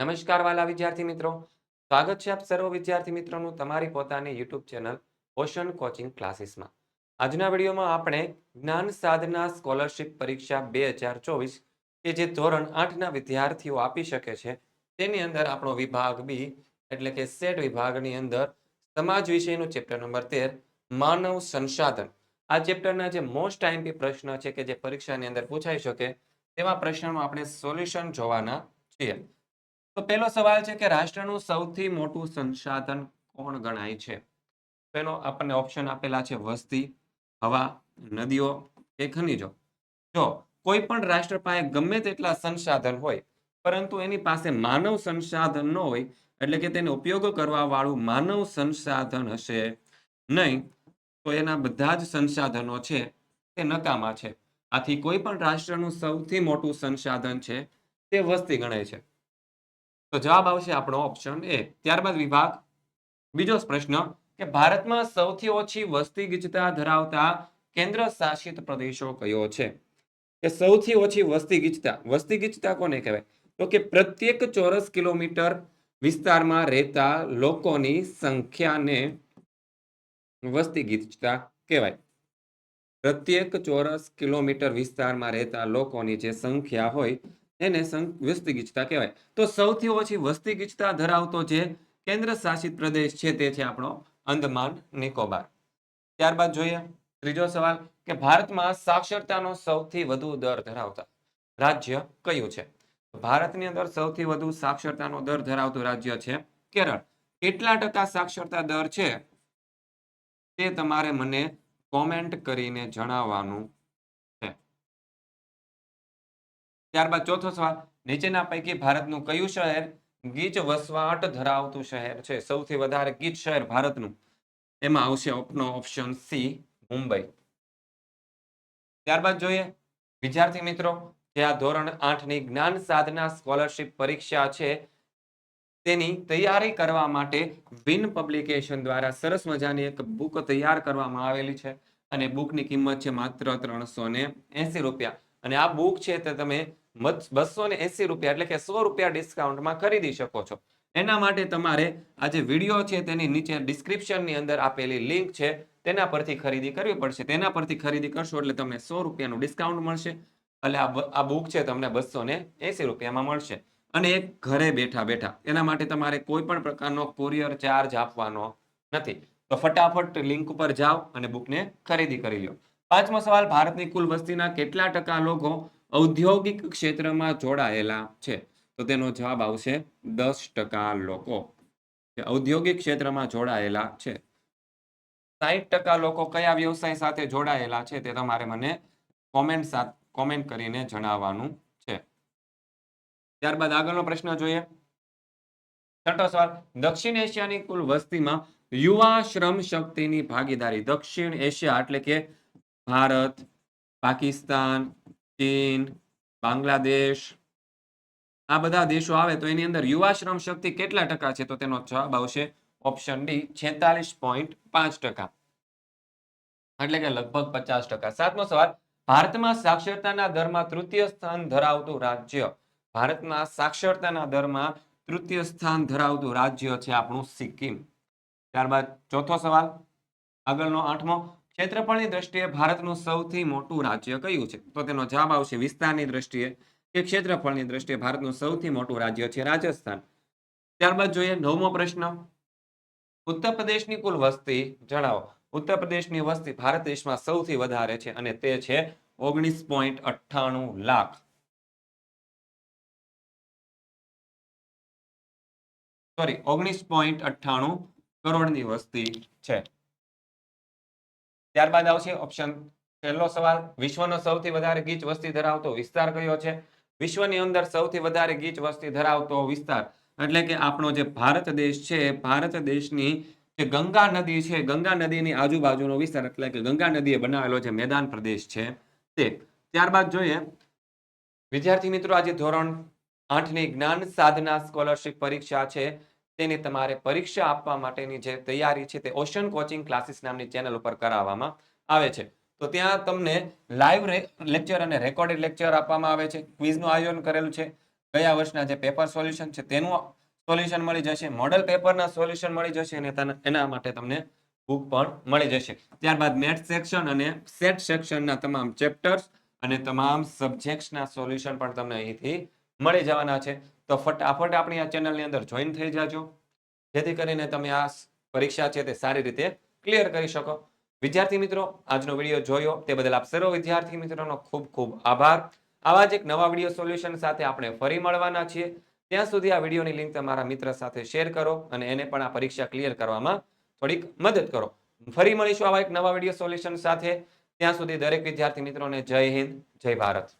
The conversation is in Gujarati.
નમસ્કાર વાલા વિદ્યાર્થી મિત્રો. સ્વાગત છે આપ સર્વ વિદ્યાર્થી મિત્રોનું તમારી પોતાની યુટ્યુબ ચેનલ ઓશન કોચિંગ ક્લાસીસમાં. આજના વિડીયોમાં આપણે જ્ઞાન સાધના સ્કોલરશિપ પરીક્ષા બે હજાર ચોવીસ કે જે ધોરણ આઠના વિદ્યાર્થીઓ આપી શકે છે, તેની અંદર આપણો વિભાગ બી, એટલે કે સેટ વિભાગની અંદર સમાજ વિષયનું ચેપ્ટર નંબર તેર, માનવ સંસાધન. આ ચેપ્ટરના જે મોસ્ટ ટાઈમપી પ્રશ્ન છે કે જે પરીક્ષાની અંદર પૂછાઈ શકે, તેવા પ્રશ્નનું આપણે સોલ્યુશન જોવાના છીએ. તો પહેલો સવાલ છે કે રાષ્ટ્રનું સૌથી મોટું સંસાધન કોણ ગણાય છે? તો એનો આપણને ઓપ્શન આપેલા છે વસ્તી, હવા, નદીઓ કે ખનિજો. જો કોઈ પણ રાષ્ટ્ર પાસે ગમે તેટલા સંસાધન હોય, પરંતુ એની પાસે માનવ સંસાધન ન હોય, એટલે કે તેને ઉપયોગ કરવા વાળું માનવ સંસાધન હશે નહીં, તો એના બધા જ સંસાધનો છે તે નકામા છે. આથી કોઈ પણ રાષ્ટ્રનું સૌથી મોટું સંસાધન છે તે વસ્તી ગણાય છે. તો જવાબ આવશે આપણો ઓપ્શન એ ત્યારબાદ વિભાગ. બીજો પ્રશ્ન, કે ભારતમાં સૌથી ઓછી વસ્તી ગીચતા ધરાવતા કેન્દ્ર શાસિત પ્રદેશો કયો છે? કે સૌથી ઓછી વસ્તી ગીચતા વસ્તી ગીચતા કોને કહેવાય? તો કે પ્રત્યેક ચોરસ કિલોમીટર વિસ્તારમાં રહેતા લોકોની સંખ્યાને વસ્તી ગીચતા કહેવાય. પ્રત્યેક ચોરસ કિલોમીટર વિસ્તારમાં રહેતા લોકોની જે સંખ્યા હોય એને વસ્તી ગીચતા કહેવાય. તો સૌથી ઓછી વસ્તી ગીચતા ધરાવતો જે કેન્દ્ર શાસિત પ્રદેશ છે તે છે આપણો અંદમાન નિકોબાર. ત્યારબાદ જોઈએ ત્રીજો સવાલ કે ભારતમાં સાક્ષરતાનો સૌથી વધુ દર ધરાવતા રાજ્ય કયું છે? ભારતની અંદર સૌથી વધુ સાક્ષરતાનો દર ધરાવતું રાજ્ય છે કેરળ. કેટલા ટકા સાક્ષરતા દર છે? તે તમારે મને કોમેન્ટ કરીને જણાવવાનું ત્યારબાદ ચોથો સવાલ, નીચેના પૈકી ભારતનું કયું શહેર ગીચ વસવાટ ધરાવતું શહેર છે? સૌથી વધારે ગીચ શહેર ભારતનું. એમાં આવશે ઓપ્શન સી, મુંબઈ. ત્યારબાદ જોઈએ, વિદ્યાર્થી મિત્રો, જે આ ધોરણ આઠની જ્ઞાન સાધના સ્કોલરશિપ પરીક્ષા છે, તેની તૈયારી કરવા માટે વિન પબ્લિકેશન દ્વારા સરસ મજાની એક બુક તૈયાર કરવામાં આવેલી છે. અને બુકની કિંમત છે માત્ર ત્રણસો રૂપિયા. અને આ બુક છે તે તમે બસો ને એસી રૂપિયા એટલે કે સો રૂપિયા ડિસ્કાઉન્ટમાં ખરીદી શકો છો. એના માટે તમારે આ જે વીડિયો છે તેની નીચે ડિસ્ક્રિપ્શનની અંદર આપેલી લિંક છે, તેના પરથી ખરીદી કરવી પડશે. તેના પરથી ખરીદી કરશો એટલે તમને સો રૂપિયાનું ડિસ્કાઉન્ટ મળશે. એટલે આ બુક છે તમને બસો ને એસી રૂપિયામાં મળશે. અને એક ઘરે બેઠા બેઠા, એના માટે તમારે કોઈ પણ પ્રકારનો કુરિયર ચાર્જ આપવાનો નથી. તો ફટાફટ લિંક ઉપર જાઓ અને બુકને ખરીદી કરી લો. પાંચમો સવાલ, ભારતની કુલ વસ્તીના કેટલા ટકા લોકો ઔદ્યોગિક ક્ષેત્રમાં જોડાયેલા છે. તો તેનો જવાબ આવશે દસ ટકા લોકો. ઔદ્યોગિક ક્ષેત્રમાં જોડાયેલા છે. સાહીઠ ટકા લોકો કયા વ્યવસાય સાથે જોડાયેલા છે તે તમારે મને કોમેન્ટ કોમેન્ટ કરીને જણાવવાનું છે. ત્યારબાદ આગળનો પ્રશ્ન જોઈએ. છઠ્ઠો સવાલ, દક્ષિણ એશિયાની કુલ વસ્તીમાં યુવા શ્રમ શક્તિની ભાગીદારી દક્ષિણ એશિયા એટલે કે ભારત, પાકિસ્તાન ચીન બાંગ્લાદેશ, આ બધા દેશો આવે તો એની અંદર યુવા શ્રમ શક્તિ કેટલા ટકા છે તો તેનો જવાબ આવશે ઓપ્શન ડી છેતાલીસ પોઈન્ટ પાંચ ટકા. એટલે કે લગભગ પચાસ ટકા. સાતમો સવાલ, ભારતમાં સાક્ષરતાના દરમાં તૃતીય સ્થાન ધરાવતું રાજ્ય. ભારતમાં સાક્ષરતાના દરમાં તૃતીય સ્થાન ધરાવતું રાજ્ય છે આપણું સિક્કિમ. ત્યારબાદ ચોથો સવાલ, આગળનો આઠમો ક્ષેત્રફળની દ્રષ્ટિએ ભારતનું સૌથી મોટું રાજ્ય કયું છે? તો તેનો જવાબ આવશે વિસ્તારની દ્રષ્ટિએ કે ક્ષેત્રફળની દ્રષ્ટિએ ભારતનું સૌથી મોટું રાજ્ય છે રાજસ્થાન. ત્યારબાદ જોઈએ નવમો પ્રશ્ન. ઉત્તર પ્રદેશની કુલ વસ્તી, જણાવો ઉત્તર પ્રદેશની વસ્તી ભારત દેશમાં સૌથી વધારે છે અને તે છે ઓગણીસ પોઈન્ટ અઠ્ઠાણું લાખ. સોરી ઓગણીસ પોઈન્ટ અઠ્ઠાણું કરોડની વસ્તી છે. ત્યારબાદ આવશે ઓપ્શન પહેલો સવાલ, વિશ્વનો સૌથી વધારે ગીચ વસ્તી ધરાવતો વિસ્તાર કયો છે? વિશ્વની અંદર સૌથી વધારે ગીચ વસ્તી ધરાવતો વિસ્તાર એટલે કે આપણો જે ભારત દેશ છે ભારત દેશની જે ગંગા નદી છે, ગંગા નદીની આજુબાજુનો વિસ્તાર એટલે કે ગંગા નદીએ બનાવેલો જે મેદાન પ્રદેશ છે તે. ત્યારબાદ જોઈએ, વિદ્યાર્થી મિત્રો, આજે ધોરણ આઠની જ્ઞાન સાધના સ્કોલરશિપ પરીક્ષા છે. તેની તમારે પરીક્ષા આપવા માટેની જે તૈયારી છે તે ઓશન કોચિંગ ક્લાસીસ નામની ચેનલ ઉપર કરાવવામાં આવે છે. તો ત્યાં તમને લાઈવ લેક્ચર અને રેકોર્ડેડ લેક્ચર આપવામાં આવે છે. ક્વિઝનું આયોજન કરેલું છે. ગયા વર્ષના જે પેપર સોલ્યુશન છે તેનું સોલ્યુશન મળી જશે. મોડલ પેપરના સોલ્યુશન મળી જશે અને એના માટે તમને બુક પણ મળી જશે. ત્યારબાદ મેથ સેક્શન અને સેટ સેક્શનના તમામ ચેપ્ટર્સ અને તમામ સબ્જેક્ટ્સના સોલ્યુશન પણ તમને અહીંથી મળી જવાના છે. તો ફટાફટ આપણી આ ચેનલની અંદર જોઈન થઈ જાજો. જેથી કરીને તમે આ પરીક્ષા છે તે સારી રીતે ક્લિયર કરી શકો. વિદ્યાર્થી મિત્રો, આજનો વીડિયો જોયો. તે બદલ આપ સર્વ વિદ્યાર્થી મિત્રોનો ખૂબ ખૂબ આભાર. આવા જ એક નવા વીડિયો સોલ્યુશન સાથે આપણે ફરી મળવાના છીએ. ત્યાં સુધી આ વિડીયોની લિંક તમારા મિત્ર સાથે શેર કરો અને એને પણ આ પરીક્ષા ક્લિયર કરવામાં થોડીક મદદ કરો. ફરી મળીશું આવા એક નવા વીડિયો સોલ્યુશન સાથે. ત્યાં સુધી દરેક વિદ્યાર્થી મિત્રોને જય હિન્દ, જય ભારત.